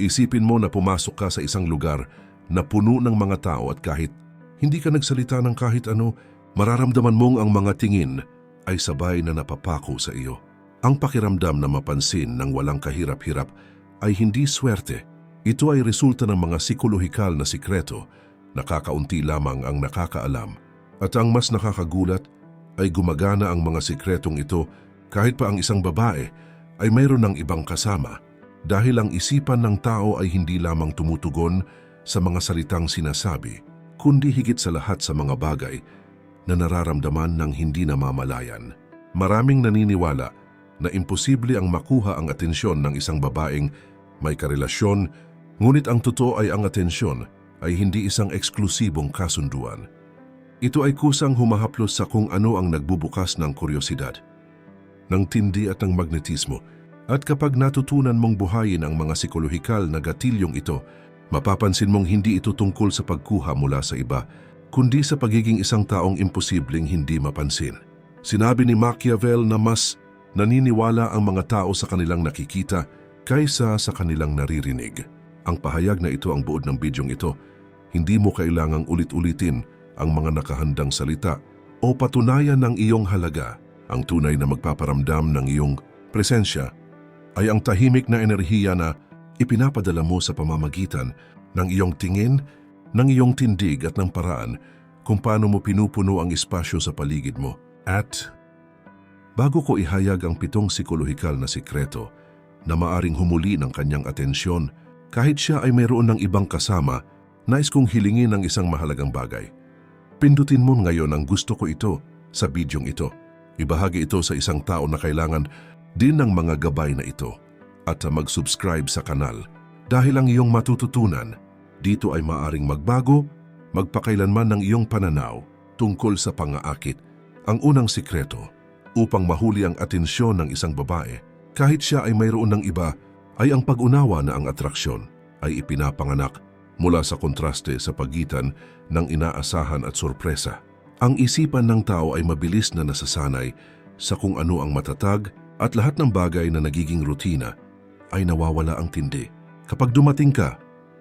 Isipin mo na pumasok ka sa isang lugar na puno ng mga tao at kahit hindi ka nagsalita ng kahit ano, mararamdaman mong ang mga tingin ay sabay na napapako sa iyo. Ang pakiramdam na mapansin ng walang kahirap-hirap ay hindi swerte. Ito ay resulta ng mga psikolohikal na sikreto na kakaunti lamang ang nakakaalam. At ang mas nakakagulat ay gumagana ang mga sikretong ito kahit pa ang isang babae ay mayroon ng ibang kasama dahil ang isipan ng tao ay hindi lamang tumutugon sa mga salitang sinasabi, kundi higit sa lahat sa mga bagay na nararamdaman ng hindi namamalayan. Maraming naniniwala na imposible ang makuha ang atensyon ng isang babaeng may karelasyon, ngunit ang totoo ay ang atensyon ay hindi isang eksklusibong kasunduan. Ito ay kusang humahaplos sa kung ano ang nagbubukas ng kuryosidad, ng tindi at ng magnetismo. At kapag natutunan mong buhayin ang mga psikolohikal na gatilyong ito, mapapansin mong hindi ito tungkol sa pagkuha mula sa iba, kundi sa pagiging isang taong imposibleng hindi mapansin. Sinabi ni Machiavel na mas naniniwala ang mga tao sa kanilang nakikita kaysa sa kanilang naririnig. Ang pahayag na ito ang buod ng bidyong ito. Hindi mo kailangang ulit-ulitin ang mga nakahandang salita o patunayan ng iyong halaga. Ang tunay na magpaparamdam ng iyong presensya ay ang tahimik na enerhiya na ipinapadala mo sa pamamagitan ng iyong tingin, ng iyong tindig at ng paraan kung paano mo pinupuno ang espasyo sa paligid mo. At bago ko ihayag ang pitong psikolohikal na sikreto na maaring humuli ng kanyang atensyon, kahit siya ay mayroon ng ibang kasama, nais kong hilingin ang isang mahalagang bagay. Pindutin mo ngayon ang gusto ko ito sa bidyong ito. Ibahagi ito sa isang tao na kailangan din ng mga gabay na ito at mag-subscribe sa kanal dahil ang iyong matututunan dito ay maaring magbago, magpakailanman ng iyong pananaw tungkol sa pangaakit. Ang unang sikreto upang mahuli ang atensyon ng isang babae kahit siya ay mayroon ng iba ay ang pag-unawa na ang atraksyon ay ipinapanganak mula sa kontraste sa pagitan ng inaasahan at sorpresa. Ang isipan ng tao ay mabilis na nasasanay sa kung ano ang matatag at lahat ng bagay na nagiging rutina ay nawawala ang tindi. Kapag dumating ka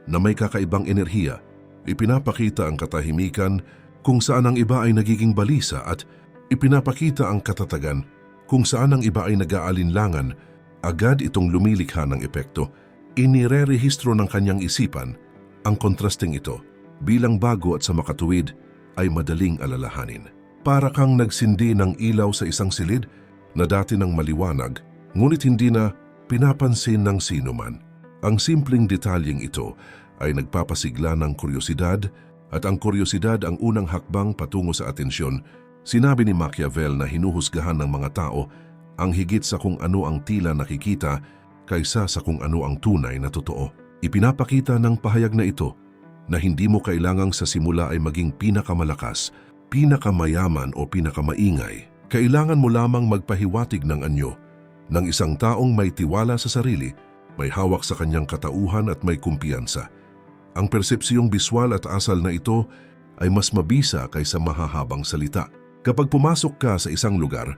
na may kakaibang enerhiya, ipinapakita ang katahimikan kung saan ang iba ay nagiging balisa at ipinapakita ang katatagan kung saan ang iba ay nag-aalinlangan, agad itong lumilikha ng epekto. Inirerehistro ng kanyang isipan ang kontrasting ito bilang bago at sa makatuwid ay madaling alalahanin. Para kang nagsindi ng ilaw sa isang silid na dati ng maliwanag, ngunit hindi na pinapansin ng sino man. Ang simpleng detalyeng ito ay nagpapasigla ng kuryosidad at ang kuryosidad ang unang hakbang patungo sa atensyon. Sinabi ni Machiavel na hinuhusgahan ng mga tao ang higit sa kung ano ang tila nakikita kaysa sa kung ano ang tunay na totoo. Ipinapakita ng pahayag na ito na hindi mo kailangang sa simula ay maging pinakamalakas, pinakamayaman o pinakamaingay. Kailangan mo lamang magpahiwatig ng anyo ng isang taong may tiwala sa sarili, may hawak sa kanyang katauhan at may kumpiyansa. Ang persepsiyong biswal at asal na ito ay mas mabisa kaysa mahahabang salita. Kapag pumasok ka sa isang lugar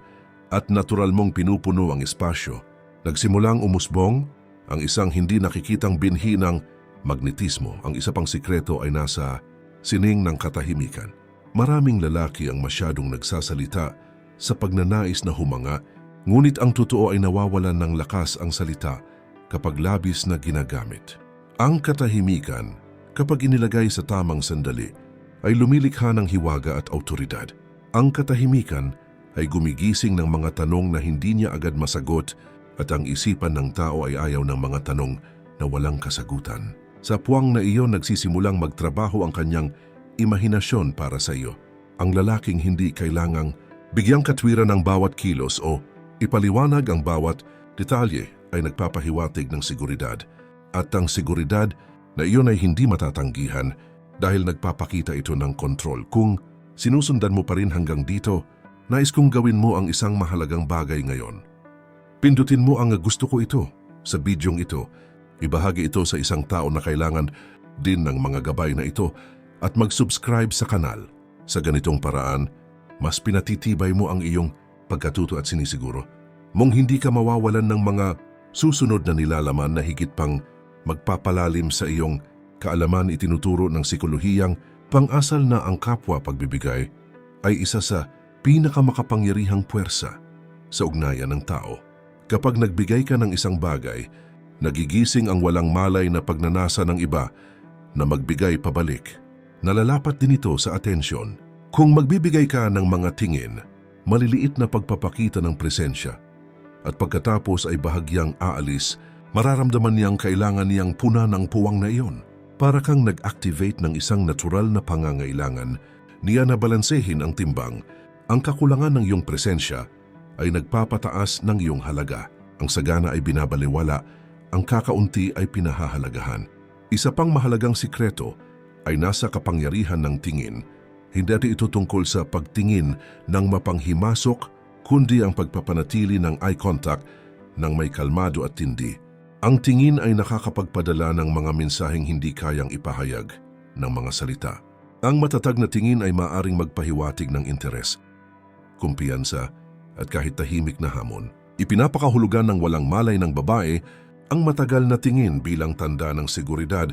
at natural mong pinupuno ang espasyo, nagsimulang umusbong ang isang hindi nakikitang binhi ng magnetismo. Ang isa pang sikreto ay nasa sining ng katahimikan. Maraming lalaki ang masyadong nagsasalita sa pagnanais na humanga, ngunit ang totoo ay nawawalan ng lakas ang salita kapag labis na ginagamit. Ang katahimikan, kapag inilagay sa tamang sandali, ay lumilikha ng hiwaga at autoridad. Ang katahimikan ay gumigising ng mga tanong na hindi niya agad masagot at ang isipan ng tao ay ayaw ng mga tanong na walang kasagutan. Sa puwang na iyon nagsisimulang magtrabaho ang kanyang imahinasyon para sa iyo. Ang lalaking hindi kailangang bigyang katwiran ng bawat kilos o ipaliwanag ang bawat detalye ay nagpapahiwatig ng seguridad. At ang seguridad na iyon ay hindi matatanggihan dahil nagpapakita ito ng kontrol. Kung sinusundan mo pa rin hanggang dito, nais kong gawin mo ang isang mahalagang bagay ngayon. Pindutin mo ang gusto ko ito sa bidyong ito. Ibahagi ito sa isang tao na kailangan din ng mga gabay na ito at mag-subscribe sa kanal. Sa ganitong paraan, mas pinatitibay mo ang iyong pagkatuto at sinisiguro mong hindi ka mawawalan ng mga susunod na nilalaman na higit pang magpapalalim sa iyong kaalaman itinuturo ng psikolohiyang pang-asal na ang kapwa pagbibigay ay isa sa pinakamakapangyarihang puwersa sa ugnayan ng tao. Kapag nagbigay ka ng isang bagay, nagigising ang walang malay na pagnanasa ng iba na magbigay pabalik. Nalalapat din ito sa atensyon. Kung magbibigay ka ng mga tingin, maliliit na pagpapakita ng presensya at pagkatapos ay bahagyang aalis, mararamdaman niyang kailangan niyang puna ng puwang na iyon. Para kang nag-activate ng isang natural na pangangailangan, niya na balansehin ang timbang. Ang kakulangan ng iyong presensya ay nagpapataas ng iyong halaga. Ang sagana ay binabaliwala, ang kakaunti ay pinahahalagahan. Isa pang mahalagang sikreto ay nasa kapangyarihan ng tingin. Hindi ito tungkol sa pagtingin ng mapanghimasok kundi ang pagpapanatili ng eye contact ng may kalmado at tindi. Ang tingin ay nakakapagpadala ng mga mensaheng hindi kayang ipahayag ng mga salita. Ang matatag na tingin ay maaring magpahiwatig ng interes, kumpiyansa at kahit tahimik na hamon. Ipinapakahulugan ng walang malay ng babae ang matagal na tingin bilang tanda ng seguridad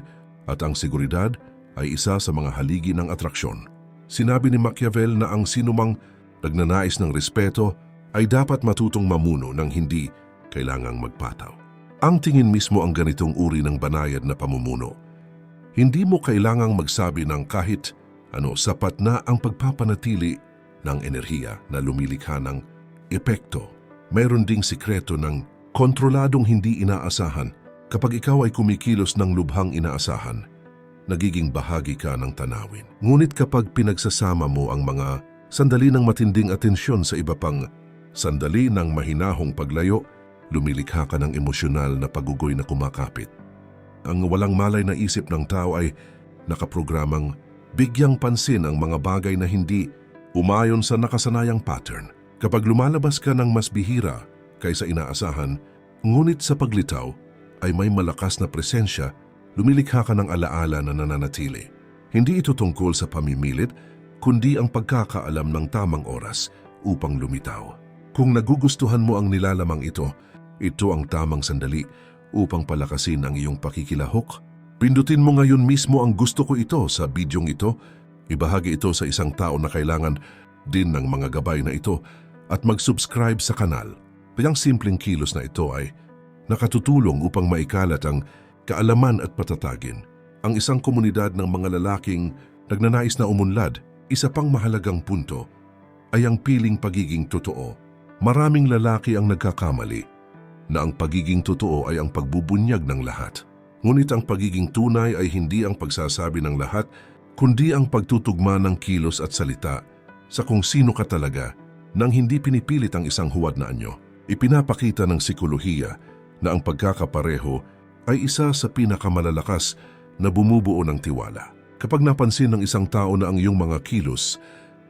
at ang seguridad ay isa sa mga haligi ng atraksyon. Sinabi ni Machiavel na ang sinumang nagnanais ng respeto ay dapat matutong mamuno ng hindi kailangang magpataw. Ang tingin mismo ang ganitong uri ng banayad na pamumuno. Hindi mo kailangang magsabi ng kahit ano sapat na ang pagpapanatili ng enerhiya na lumilikha ng epekto. Mayroon ding sikreto ng kontroladong hindi inaasahan kapag ikaw ay kumikilos ng lubhang inaasahan nagiging bahagi ka ng tanawin. Ngunit kapag pinagsasama mo ang mga sandali ng matinding atensyon sa iba pang sandali ng mahinahong paglayo, lumilikha ka ng emosyonal na pagugoy na kumakapit. Ang walang malay na isip ng tao ay nakaprogramang bigyang pansin ang mga bagay na hindi umayon sa nakasanayang pattern. Kapag lumalabas ka ng mas bihira kaysa inaasahan, ngunit sa paglitaw ay may malakas na presensya lumilikha ka ng alaala na nananatili. Hindi ito tungkol sa pamimilit, kundi ang pagkakaalam ng tamang oras upang lumitaw. Kung nagugustuhan mo ang nilalamang ito, ito ang tamang sandali upang palakasin ang iyong pakikilahok. Pindutin mo ngayon mismo ang gusto ko ito sa bidyong ito. Ibahagi ito sa isang tao na kailangan din ng mga gabay na ito at mag-subscribe sa kanal. Kayang simpleng kilos na ito ay nakatutulong upang maikalat ang kaalaman at patatagin. Ang isang komunidad ng mga lalaking nagnanais na umunlad, isa pang mahalagang punto ay ang piling pagiging totoo. Maraming lalaki ang nagkakamali na ang pagiging totoo ay ang pagbubunyag ng lahat. Ngunit ang pagiging tunay ay hindi ang pagsasabi ng lahat, kundi ang pagtutugma ng kilos at salita sa kung sino ka talaga nang hindi pinipilit ang isang huwad na anyo. Ipinapakita ng sikolohiya na ang pagkakapareho ay isa sa pinakamalalakas na bumubuo ng tiwala. Kapag napansin ng isang tao na ang iyong mga kilos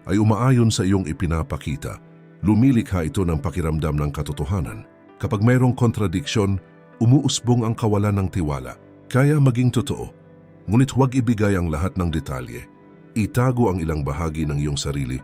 ay umaayon sa iyong ipinapakita, lumilikha ito ng pakiramdam ng katotohanan. Kapag mayroong kontradiksyon, umuusbong ang kawalan ng tiwala. Kaya maging totoo, ngunit huwag ibigay ang lahat ng detalye. Itago ang ilang bahagi ng iyong sarili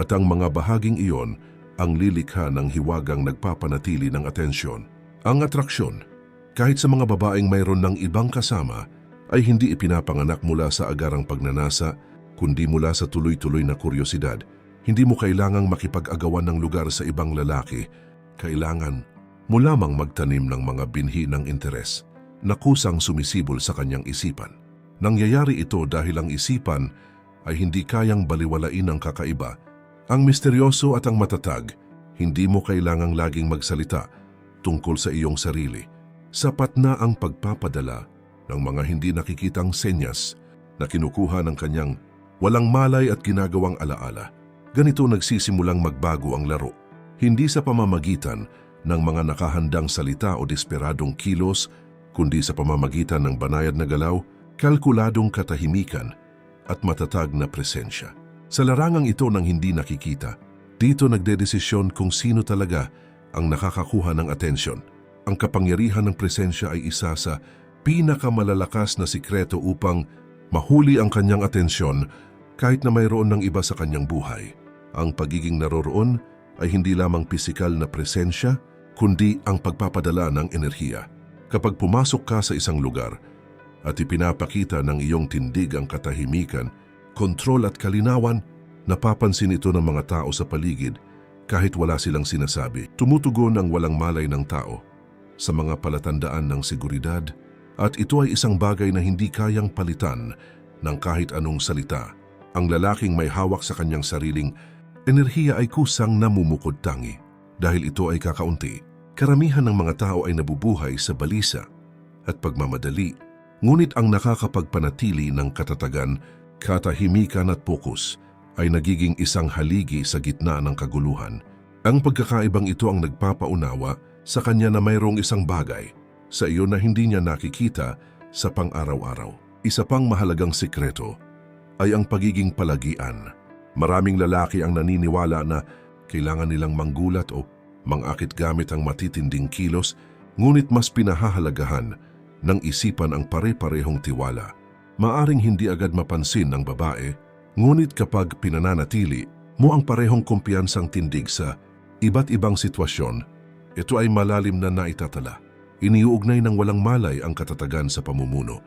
at ang mga bahaging iyon ang lilikha ng hiwagang nagpapanatili ng atensyon. Ang atraksyon, kahit sa mga babaeng mayroon ng ibang kasama, ay hindi ipinapanganak mula sa agarang pagnanasa, kundi mula sa tuloy-tuloy na kuryosidad. Hindi mo kailangang makipag-agawan ng lugar sa ibang lalaki. Kailangan mo lamang magtanim ng mga binhi ng interes na kusang sumisibol sa kanyang isipan. Nangyayari ito dahil ang isipan ay hindi kayang baliwalain ang kakaiba. Ang misteryoso at ang matatag, hindi mo kailangang laging magsalita tungkol sa iyong sarili sapat na ang pagpapadala ng mga hindi nakikitang senyas na kinukuha ng kanyang walang malay at ginagawang alaala. Ganito nagsisimulang magbago ang laro. Hindi sa pamamagitan ng mga nakahandang salita o desperadong kilos, kundi sa pamamagitan ng banayad na galaw, kalkuladong katahimikan at matatag na presensya. Sa larangang ito ng hindi nakikita, dito nagdedesisyon kung sino talaga ang nakakakuha ng atensyon ang kapangyarihan ng presensya ay isa sa pinakamalalakas na sikreto upang mahuli ang kanyang atensyon kahit na mayroon ng iba sa kanyang buhay. Ang pagiging naroroon ay hindi lamang pisikal na presensya, kundi ang pagpapadala ng enerhiya. Kapag pumasok ka sa isang lugar at ipinapakita ng iyong tindig ang katahimikan, kontrol at kalinawan, napapansin ito ng mga tao sa paligid kahit wala silang sinasabi. Tumutugon ang walang malay ng tao sa mga palatandaan ng seguridad at ito ay isang bagay na hindi kayang palitan ng kahit anong salita. Ang lalaking may hawak sa kanyang sariling enerhiya ay kusang namumukod tangi dahil ito ay kakaunti. Karamihan ng mga tao ay nabubuhay sa balisa at pagmamadali, ngunit ang nakakapagpanatili ng katatagan, katahimikan at pokus ay nagiging isang haligi sa gitna ng kaguluhan. Ang pagkakaibang ito ang nagpapaunawa sa kanya na mayroong isang bagay sa iyo na hindi niya nakikita sa pang-araw-araw. Isa pang mahalagang sikreto ay ang pagiging palagian. Maraming lalaki ang naniniwala na kailangan nilang manggulat o mangakit gamit ang matitinding kilos, ngunit mas pinahahalagahan ng isipan ang pare-parehong tiwala. Maaring hindi agad mapansin ng babae, ngunit kapag pinananatili mo ang parehong kumpiyansang tindig sa iba't ibang sitwasyon, ito ay malalim na naitatala. Iniuugnay ng walang malay ang katatagan sa pamumuno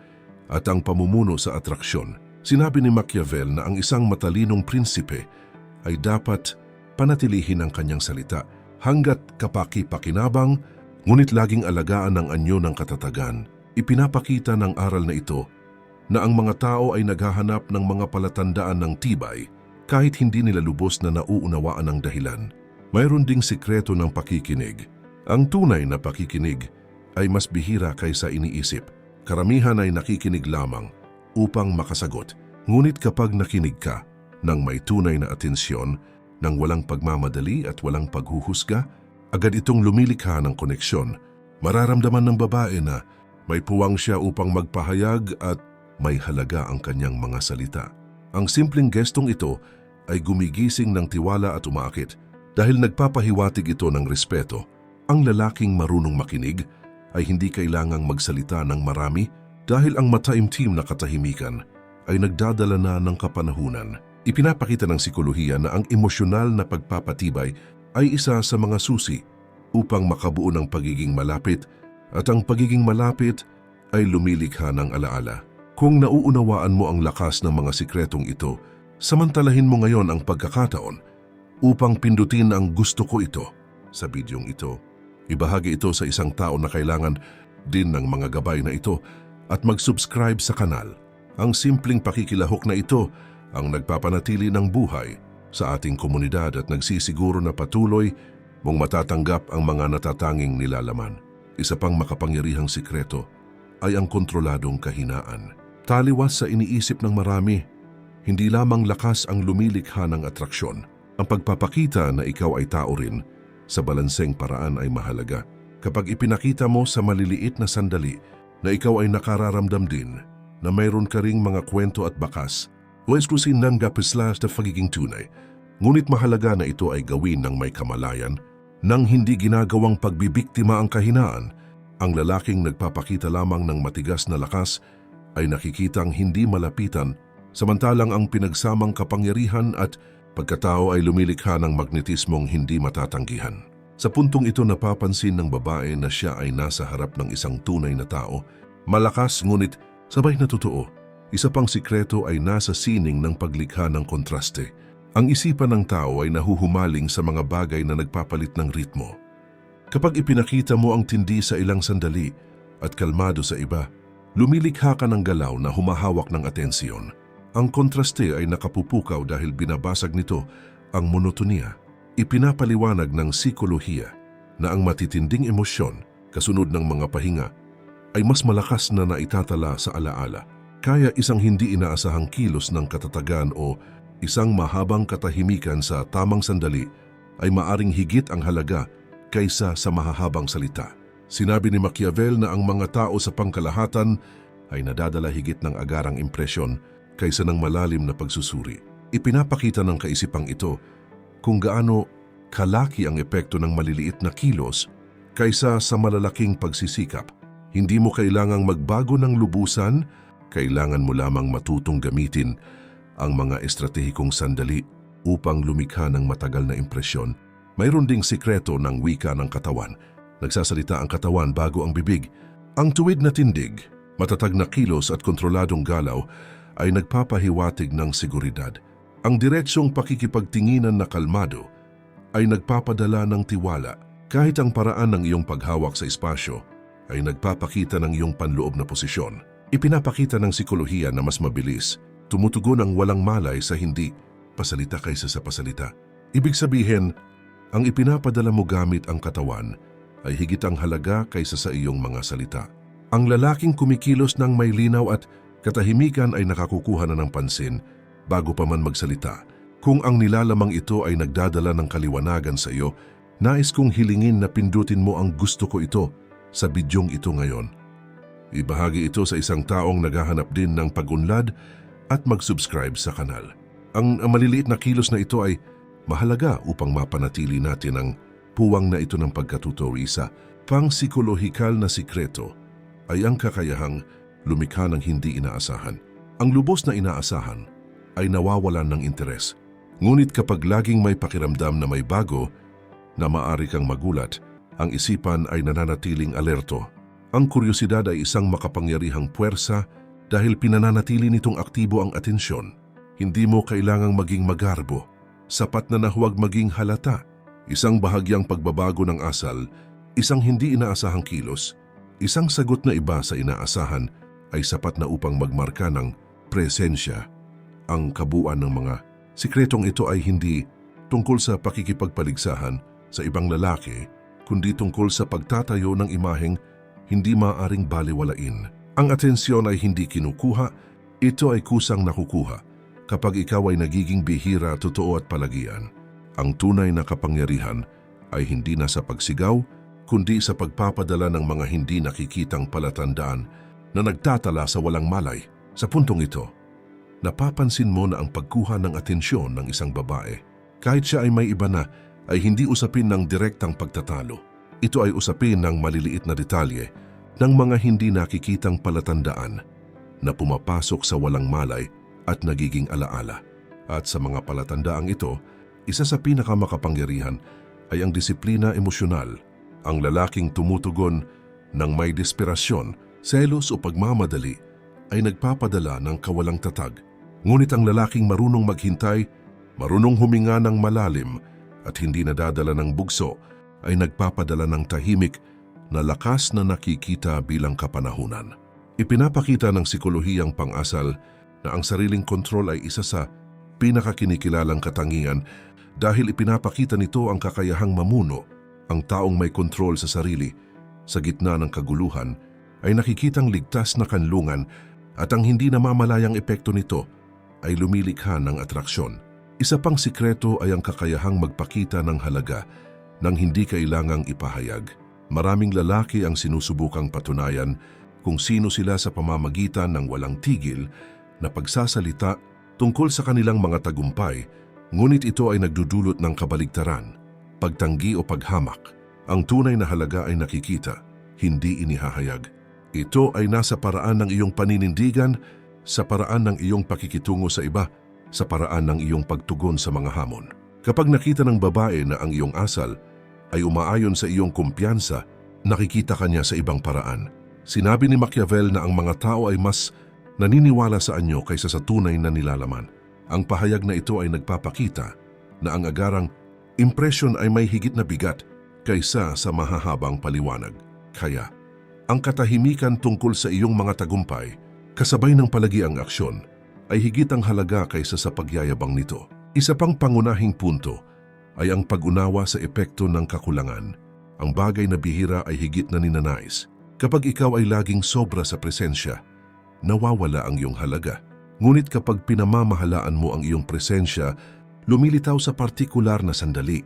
at ang pamumuno sa atraksyon. Sinabi ni Machiavel na ang isang matalinong prinsipe ay dapat panatilihin ang kanyang salita hanggat kapaki-pakinabang, ngunit laging alagaan ng anyo ng katatagan. Ipinapakita ng aral na ito na ang mga tao ay naghahanap ng mga palatandaan ng tibay kahit hindi nila lubos na nauunawaan ang dahilan. Mayroon ding sikreto ng pakikinig. Ang tunay na pakikinig ay mas bihira kaysa iniisip. Karamihan ay nakikinig lamang upang makasagot. Ngunit kapag nakinig ka ng may tunay na atensyon, ng walang pagmamadali at walang paghuhusga, agad itong lumilikha ng koneksyon. Mararamdaman ng babae na may puwang siya upang magpahayag at may halaga ang kanyang mga salita. Ang simpleng gestong ito ay gumigising ng tiwala at umaakit dahil nagpapahiwatig ito ng respeto. Ang lalaking marunong makinig ay hindi kailangang magsalita ng marami dahil ang mataimtim na katahimikan ay nagdadala na ng kapanahunan. Ipinapakita ng sikolohiya na ang emosyonal na pagpapatibay ay isa sa mga susi upang makabuo ng pagiging malapit at ang pagiging malapit ay lumilikha ng alaala. Kung nauunawaan mo ang lakas ng mga sikretong ito, samantalahin mo ngayon ang pagkakataon upang pindutin ang gusto ko ito sa bidyong ito. Ibahagi ito sa isang tao na kailangan din ng mga gabay na ito at mag-subscribe sa kanal. Ang simpleng pakikilahok na ito ang nagpapanatili ng buhay sa ating komunidad at nagsisiguro na patuloy mong matatanggap ang mga natatanging nilalaman. Isa pang makapangyarihang sikreto ay ang kontroladong kahinaan. Taliwas sa iniisip ng marami, hindi lamang lakas ang lumilikha ng atraksyon. Ang pagpapakita na ikaw ay tao rin sa balanseng paraan ay mahalaga. Kapag ipinakita mo sa maliliit na sandali na ikaw ay nakararamdam din na mayroon ka ring mga kwento at bakas o eksklusin ng gapislas na pagiging tunay. Ngunit mahalaga na ito ay gawin ng may kamalayan nang hindi ginagawang pagbibiktima ang kahinaan. Ang lalaking nagpapakita lamang ng matigas na lakas ay nakikitang hindi malapitan samantalang ang pinagsamang kapangyarihan at pagkatao ay lumilikha ng magnetismong hindi matatanggihan. Sa puntong ito napapansin ng babae na siya ay nasa harap ng isang tunay na tao, malakas ngunit sabay na totoo. Isa pang sikreto ay nasa sining ng paglikha ng kontraste. Ang isipan ng tao ay nahuhumaling sa mga bagay na nagpapalit ng ritmo. Kapag ipinakita mo ang tindi sa ilang sandali at kalmado sa iba, lumilikha ka ng galaw na humahawak ng atensyon. Ang kontraste ay nakapupukaw dahil binabasag nito ang monotonia. Ipinapaliwanag ng sikolohiya na ang matitinding emosyon kasunod ng mga pahinga ay mas malakas na naitatala sa alaala kaya isang hindi inaasahang kilos ng katatagan o isang mahabang katahimikan sa tamang sandali ay maaring higit ang halaga kaysa sa mahahabang salita. Sinabi ni Machiavel na ang mga tao sa pangkalahatan ay nadadala higit ng agarang impresyon kaysa ng malalim na pagsusuri. Ipinapakita ng kaisipang ito kung gaano kalaki ang epekto ng maliliit na kilos kaysa sa malalaking pagsisikap. Hindi mo kailangang magbago ng lubusan kailangan mo lamang matutong gamitin ang mga estratehikong sandali upang lumikha ng matagal na impresyon. Mayroon ding sikreto ng wika ng katawan. Nagsasalita ang katawan bago ang bibig. Ang tuwid na tindig, matatag na kilos at kontroladong galaw ay nagpapahiwatig ng seguridad. Ang diretsyong pakikipagtinginan na kalmado ay nagpapadala ng tiwala kahit ang paraan ng iyong paghawak sa espasyo ay nagpapakita ng iyong panloob na posisyon. Ipinapakita ng sikolohiya na mas mabilis, tumutugon ang walang malay sa hindi, pasalita kaysa sa pasalita. Ibig sabihin, ang ipinapadala mo gamit ang katawan ay higit ang halaga kaysa sa iyong mga salita. Ang lalaking kumikilos ng may linaw at katahimikan ay nakakukuha na ng pansin bago pa man magsalita. Kung ang nilalamang ito ay nagdadala ng kaliwanagan sa iyo, nais kong hilingin na pindutin mo ang gusto ko ito sa bidyong ito ngayon. Ibahagi ito sa isang taong naghahanap din ng pag-unlad at mag-subscribe sa kanal. Ang maliliit na kilos na ito ay mahalaga upang mapanatili natin ang puwang na ito ng pagkatutuwi sa pang-psikolohikal na sikreto ay ang kakayahang lumikha ng hindi inaasahan. Ang lubos na inaasahan ay nawawalan ng interes. Ngunit kapag laging may pakiramdam na may bago na maari kang magulat, ang isipan ay nananatiling alerto. Ang kuryosidad ay isang makapangyarihang puwersa dahil pinananatili nitong aktibo ang atensyon. Hindi mo kailangang maging magarbo. Sapat na na huwag maging halata. Isang bahagyang pagbabago ng asal, isang hindi inaasahang kilos, isang sagot na iba sa inaasahan ay sapat na upang magmarka ng presensya. Ang kabuuan ng mga sikretong ito ay hindi tungkol sa pakikipagpaligsahan sa ibang lalaki, kundi tungkol sa pagtatayo ng imaheng hindi maaring baliwalain. Ang atensyon ay hindi kinukuha, ito ay kusang nakukuha kapag ikaw ay nagiging bihira, totoo at palagian. Ang tunay na kapangyarihan ay hindi na sa pagsigaw, kundi sa pagpapadala ng mga hindi nakikitang palatandaan na nagtatala sa walang malay. Sa puntong ito, napapansin mo na ang pagkuha ng atensyon ng isang babae, kahit siya ay may iba na, ay hindi usapin ng direktang pagtatalo. Ito ay usapin ng maliliit na detalye ng mga hindi nakikitang palatandaan na pumapasok sa walang malay at nagiging alaala. At sa mga palatandaang ito, isa sa pinakamakapangyarihan ay ang disiplina emosyonal, ang lalaking tumutugon ng may desperasyon, selos o pagmamadali ay nagpapadala ng kawalang tatag. Ngunit ang lalaking marunong maghintay, marunong huminga ng malalim at hindi nadadala ng bugso ay nagpapadala ng tahimik na lakas na nakikita bilang kapanahunan. Ipinapakita ng sikolohiyang pang-asal na ang sariling kontrol ay isa sa pinakakinikilalang katangian dahil ipinapakita nito ang kakayahang mamuno, ang taong may kontrol sa sarili sa gitna ng kaguluhan ay nakikitang ligtas na kanlungan at ang hindi namamalayang epekto nito ay lumilikha ng atraksyon. Isa pang sikreto ay ang kakayahang magpakita ng halaga nang hindi kailangang ipahayag. Maraming lalaki ang sinusubukang patunayan kung sino sila sa pamamagitan ng walang tigil na pagsasalita tungkol sa kanilang mga tagumpay, ngunit ito ay nagdudulot ng kabaligtaran, pagtanggi o paghamak. Ang tunay na halaga ay nakikita, hindi inihahayag. Ito ay nasa paraan ng iyong paninindigan, sa paraan ng iyong pakikitungo sa iba, sa paraan ng iyong pagtugon sa mga hamon. Kapag nakita ng babae na ang iyong asal ay umaayon sa iyong kumpiyansa, nakikita ka niya sa ibang paraan. Sinabi ni Machiavel na ang mga tao ay mas naniniwala sa anyo kaysa sa tunay na nilalaman. Ang pahayag na ito ay nagpapakita na ang agarang impresyon ay may higit na bigat kaysa sa mahahabang paliwanag. Kaya, ang katahimikan tungkol sa iyong mga tagumpay, kasabay ng palagiang aksyon, ay higit ang halaga kaysa sa pagyayabang nito. Isa pang pangunahing punto ay ang pag-unawa sa epekto ng kakulangan. Ang bagay na bihira ay higit na ninanais. Kapag ikaw ay laging sobra sa presensya, nawawala ang iyong halaga. Ngunit kapag pinamamahalaan mo ang iyong presensya, lumilitaw sa partikular na sandali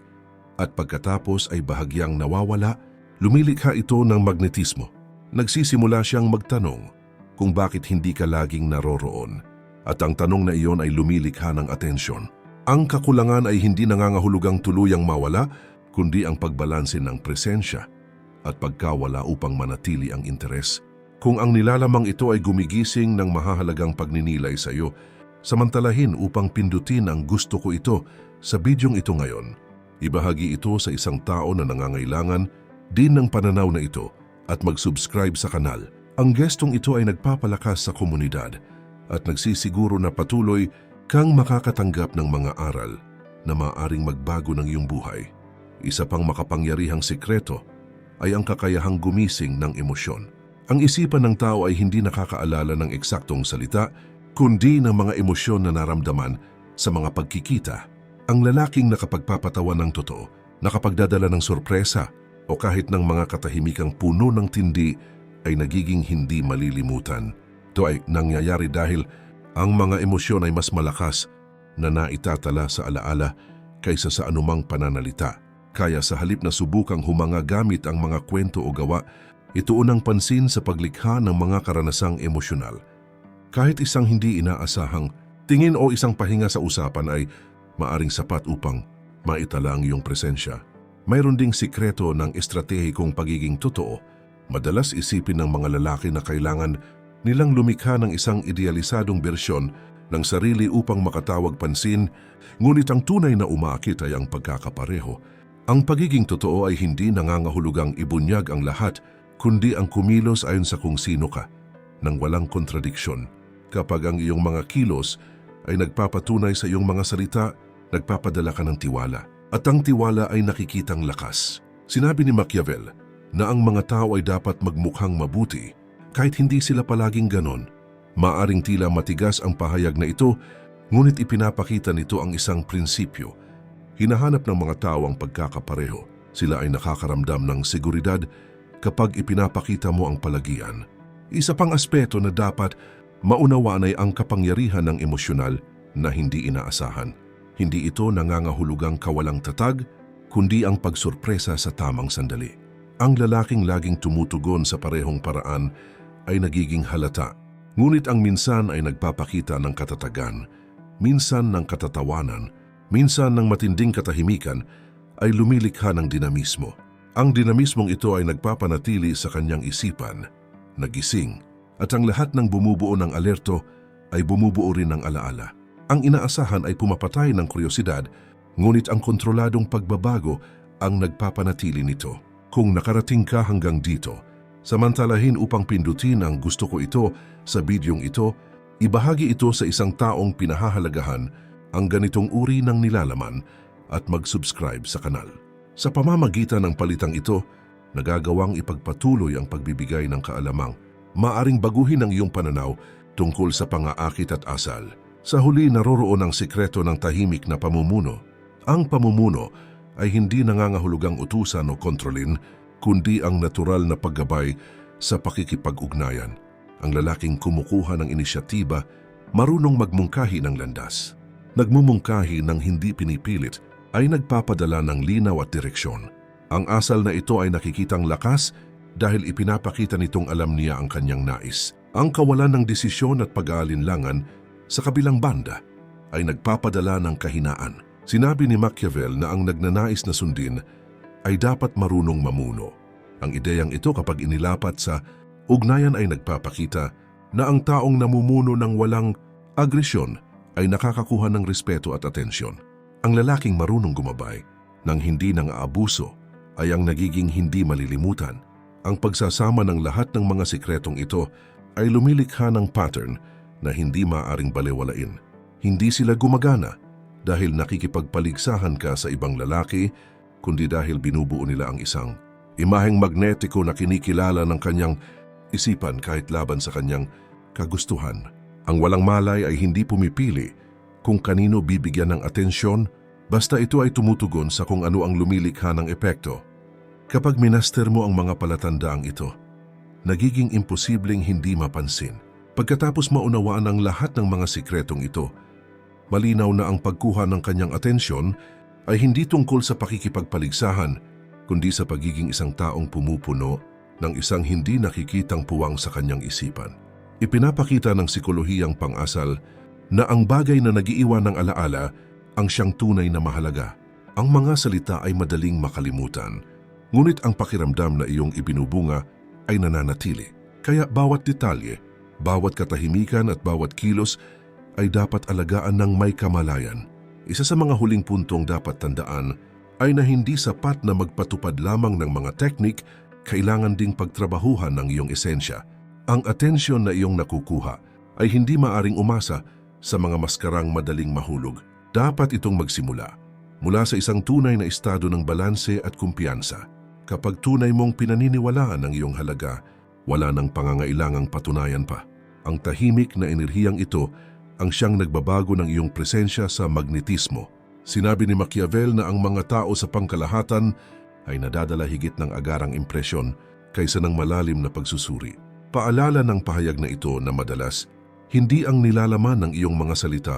at pagkatapos ay bahagyang nawawala, lumilikha ito ng magnetismo. Nagsisimula siyang magtanong kung bakit hindi ka laging naroroon at ang tanong na iyon ay lumilikha ng atensyon. Ang kakulangan ay hindi nangangahulugang tuluyang mawala, kundi ang pagbalansin ng presensya at pagkawala upang manatili ang interes. Kung ang nilalamang ito ay gumigising ng mahahalagang pagninilay sa iyo, samantalahin upang pindutin ang gusto ko ito sa bidyong ito ngayon. Ibahagi ito sa isang tao na nangangailangan din ng pananaw na ito at mag-subscribe sa kanal. Ang gestong ito ay nagpapalakas sa komunidad at nagsisiguro na patuloy kang makakatanggap ng mga aral na maaring magbago ng iyong buhay. Isa pang makapangyarihang sikreto ay ang kakayahang gumising ng emosyon. Ang isipan ng tao ay hindi nakakaalala ng eksaktong salita, kundi ng mga emosyon na naramdaman sa mga pagkikita. Ang lalaking nakapagpapatawa ng totoo, nakapagdadala ng sorpresa, o kahit ng mga katahimikang puno ng tindi ay nagiging hindi malilimutan. Ito ay nangyayari dahil ang mga emosyon ay mas malakas na naitatala sa alaala kaysa sa anumang pananalita. Kaya sa halip na subukang humanga gamit ang mga kwento o gawa, ituon ang pansin sa paglikha ng mga karanasang emosyonal. Kahit isang hindi inaasahang tingin o isang pahinga sa usapan ay maaring sapat upang maitala ang iyong presensya. Mayroon ding sikreto ng estratehikong pagiging totoo. Madalas isipin ng mga lalaki na kailangan nilang lumikha ng isang idealisadong bersyon ng sarili upang makatawag pansin, ngunit ang tunay na umakit ay ang pagkakapareho. Ang pagiging totoo ay hindi nangangahulugang ibunyag ang lahat, kundi ang kumilos ayon sa kung sino ka, nang walang kontradiksyon. Kapag ang iyong mga kilos ay nagpapatunay sa iyong mga salita, nagpapadala ka ng tiwala at ang tiwala ay nakikitang lakas. Sinabi ni Machiavel na ang mga tao ay dapat magmukhang mabuti kahit hindi sila palaging ganon. Maaring tila matigas ang pahayag na ito, ngunit ipinapakita nito ang isang prinsipyo. Hinahanap ng mga tao ang pagkakapareho. Sila ay nakakaramdam ng seguridad kapag ipinapakita mo ang palagian. Isa pang aspeto na dapat maunawaan ay ang kapangyarihan ng emosyonal na hindi inaasahan. Hindi ito nangangahulugang kawalang tatag, kundi ang pagsurpresa sa tamang sandali. Ang lalaking laging tumutugon sa parehong paraan ay nagiging halata, ngunit ang minsan ay nagpapakita ng katatagan, minsan ng katatawanan, minsan ng matinding katahimikan ay lumilikha ng dinamismo. Ang dinamismong ito ay nagpapanatili sa kanyang isipan, nagising, at ang lahat ng bumubuo ng alerto ay bumubuo rin ng alaala. Ang inaasahan ay pumapatay ng kuryosidad, ngunit ang kontroladong pagbabago ang nagpapanatili nito. Kung nakarating ka hanggang dito, samantalahin upang pindutin ang gusto ko ito sa bidyong ito, ibahagi ito sa isang taong pinahahalagahan ang ganitong uri ng nilalaman at mag-subscribe sa kanal. Sa pamamagitan ng palitang ito, nagagawang ipagpatuloy ang pagbibigay ng kaalamang maaring baguhin ang iyong pananaw tungkol sa pangaakit at asal. Sa huli naroroon ang sikreto ng tahimik na pamumuno. Ang pamumuno ay hindi nangangahulugang utusan o kontrolin, kundi ang natural na paggabay sa pakikipag-ugnayan. Ang lalaking kumukuha ng inisyatiba, marunong magmungkahi ng landas. Nagmumungkahi ng hindi pinipilit ay nagpapadala ng linaw at direksyon. Ang asal na ito ay nakikitang lakas dahil ipinapakita nitong alam niya ang kanyang nais. Ang kawalan ng desisyon at pag-aalinlangan sa kabilang banda ay nagpapadala ng kahinaan. Sinabi ni Machiavel na ang nagnanais na sundin ay dapat marunong mamuno. Ang ideyang ito kapag inilapat sa ugnayan ay nagpapakita na ang taong namumuno ng walang agresyon ay nakakakuha ng respeto at atensyon. Ang lalaking marunong gumabay ng hindi nang aabuso ay ang nagiging hindi malilimutan. Ang pagsasama ng lahat ng mga sikretong ito ay lumilikha ng pattern na hindi maaring balewalain. Hindi sila gumagana dahil nakikipagpaligsahan ka sa ibang lalaki, kundi dahil binubuo nila ang isang imaheng magnetiko na kinikilala ng kanyang isipan kahit laban sa kanyang kagustuhan. Ang walang malay ay hindi pumipili kung kanino bibigyan ng atensyon basta ito ay tumutugon sa kung ano ang lumilikha ng epekto. Kapag minaster mo ang mga palatandaang ito, nagiging imposibleng hindi mapansin Pagkatapos maunawaan ang lahat ng mga sikretong ito, malinaw na ang pagkuha ng kanyang atensyon ay hindi tungkol sa pakikipagpaligsahan, kundi sa pagiging isang taong pumupuno ng isang hindi nakikitang puwang sa kanyang isipan. Ipinapakita ng psikolohiyang pang-asal na ang bagay na nagiiwan ng alaala ang siyang tunay na mahalaga. Ang mga salita ay madaling makalimutan, ngunit ang pakiramdam na iyong ibinubunga ay nananatili. Kaya bawat detalye bawat katahimikan at bawat kilos ay dapat alagaan ng may kamalayan. Isa sa mga huling puntong dapat tandaan ay na hindi sapat na magpatupad lamang ng mga teknik kailangan ding pagtrabahuhan ng iyong esensya. Ang atensyon na iyong nakukuha ay hindi maaring umasa sa mga maskarang madaling mahulog. Dapat itong magsimula mula sa isang tunay na estado ng balanse at kumpiyansa. Kapag tunay mong pinaniniwalaan ang iyong halaga, wala nang pangangailangang patunayan pa. Ang tahimik na enerhiyang ito ang siyang nagbabago ng iyong presensya sa magnetismo. Sinabi ni Machiavel na ang mga tao sa pangkalahatan ay nadadala higit ng agarang impresyon kaysa ng malalim na pagsusuri. Paalala ng pahayag na ito na madalas, hindi ang nilalaman ng iyong mga salita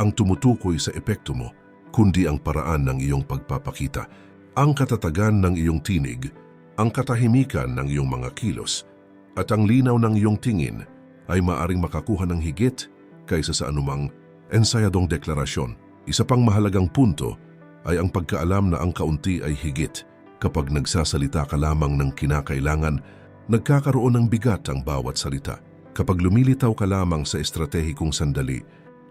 ang tumutukoy sa epekto mo, kundi ang paraan ng iyong pagpapakita, ang katatagan ng iyong tinig, ang katahimikan ng iyong mga kilos, at ang linaw ng iyong tingin ay maaring makakuha ng higit kaysa sa anumang ensayadong deklarasyon. Isa pang mahalagang punto ay ang pagkaalam na ang kaunti ay higit. Kapag nagsasalita ka lamang ng kinakailangan, nagkakaroon ng bigat ang bawat salita. Kapag lumilitaw ka lamang sa estratehikong sandali,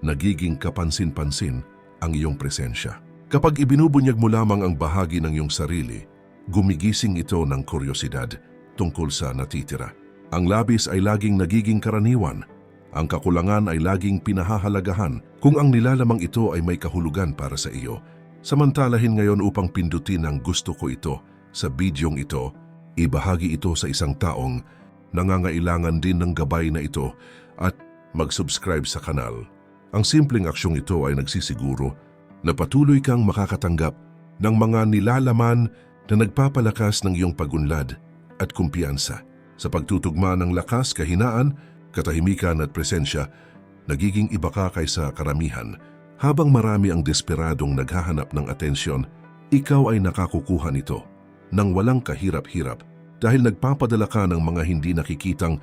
nagiging kapansin-pansin ang iyong presensya. Kapag ibinubunyag mo lamang ang bahagi ng iyong sarili, gumigising ito ng kuryosidad tungkol sa natitira. Ang labis ay laging nagiging karaniwan. Ang kakulangan ay laging pinahahalagahan kung ang nilalamang ito ay may kahulugan para sa iyo. Samantalahin ngayon upang pindutin ang gusto ko ito sa bidyong ito, ibahagi ito sa isang taong nangangailangan din ng gabay na ito at mag-subscribe sa kanal. Ang simpleng aksyong ito ay nagsisiguro na patuloy kang makakatanggap ng mga nilalaman na nagpapalakas ng iyong pagunlad at kumpiyansa. Sa pagtutugma ng lakas, kahinaan, katahimikan at presensya, nagiging iba ka kaysa karamihan. Habang marami ang desperadong naghahanap ng atensyon, ikaw ay nakakukuha nito nang walang kahirap-hirap dahil nagpapadala ka ng mga hindi nakikitang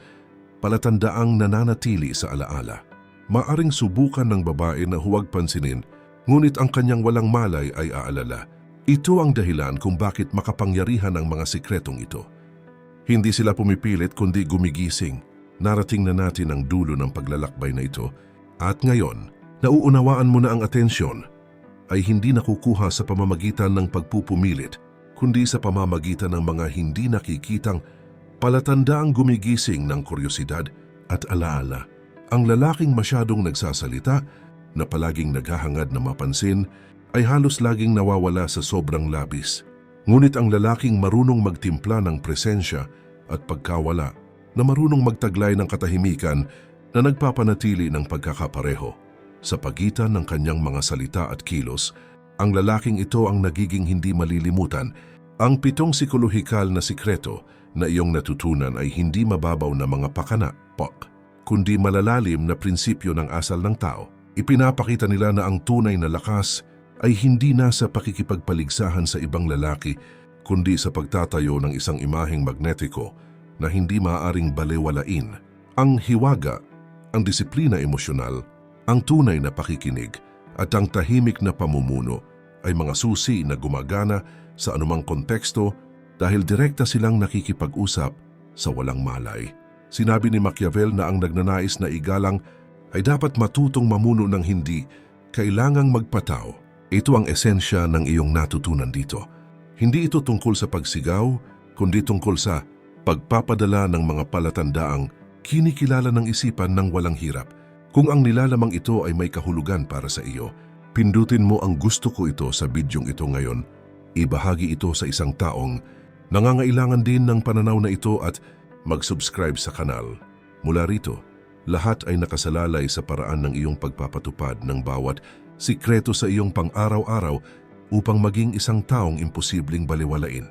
palatandaang nananatili sa alaala. Maaring subukan ng babae na huwag pansinin, ngunit ang kanyang walang malay ay aalala. Ito ang dahilan kung bakit makapangyarihan ang mga sikretong ito. Hindi sila pumipilit kundi gumigising. Narating na natin ang dulo ng paglalakbay na ito. At ngayon, nauunawaan mo na ang atensyon ay hindi nakukuha sa pamamagitan ng pagpupumilit, kundi sa pamamagitan ng mga hindi nakikitang palatandaang gumigising ng kuryosidad at alaala. Ang lalaking masyadong nagsasalita na palaging naghahangad na mapansin ay halos laging nawawala sa sobrang labis. Ngunit ang lalaking marunong magtimpla ng presensya at pagkawala na marunong magtaglay ng katahimikan na nagpapanatili ng pagkakapareho. Sa pagitan ng kanyang mga salita at kilos, ang lalaking ito ang nagiging hindi malilimutan. Ang pitong psikolohikal na sikreto na iyong natutunan ay hindi mababaw na mga pakana, pok, kundi malalalim na prinsipyo ng asal ng tao. Ipinapakita nila na ang tunay na lakas ay hindi nasa pakikipagpaligsahan sa ibang lalaki, kundi sa pagtatayo ng isang imaheng magnetiko na hindi maaaring balewalain. Ang hiwaga, ang disiplina emosyonal, ang tunay na pakikinig at ang tahimik na pamumuno ay mga susi na gumagana sa anumang konteksto dahil direkta silang nakikipag-usap sa walang malay. Sinabi ni Machiavel na ang nagnanais na igalang ay dapat matutong mamuno ng hindi, kailangang magpataw. Ito ang esensya ng iyong natutunan dito. Hindi ito tungkol sa pagsigaw, kundi tungkol sa pagpapadala ng mga palatandaang kinikilala ng isipan ng walang hirap. Kung ang nilalamang ito ay may kahulugan para sa iyo, pindutin mo ang gusto ko ito sa bidyong ito ngayon. Ibahagi ito sa isang taong nangangailangan din ng pananaw na ito at mag-subscribe sa kanal. Mula rito, lahat ay nakasalalay sa paraan ng iyong pagpapatupad ng bawat sikreto sa iyong pang-araw-araw upang maging isang taong imposibleng baliwalain.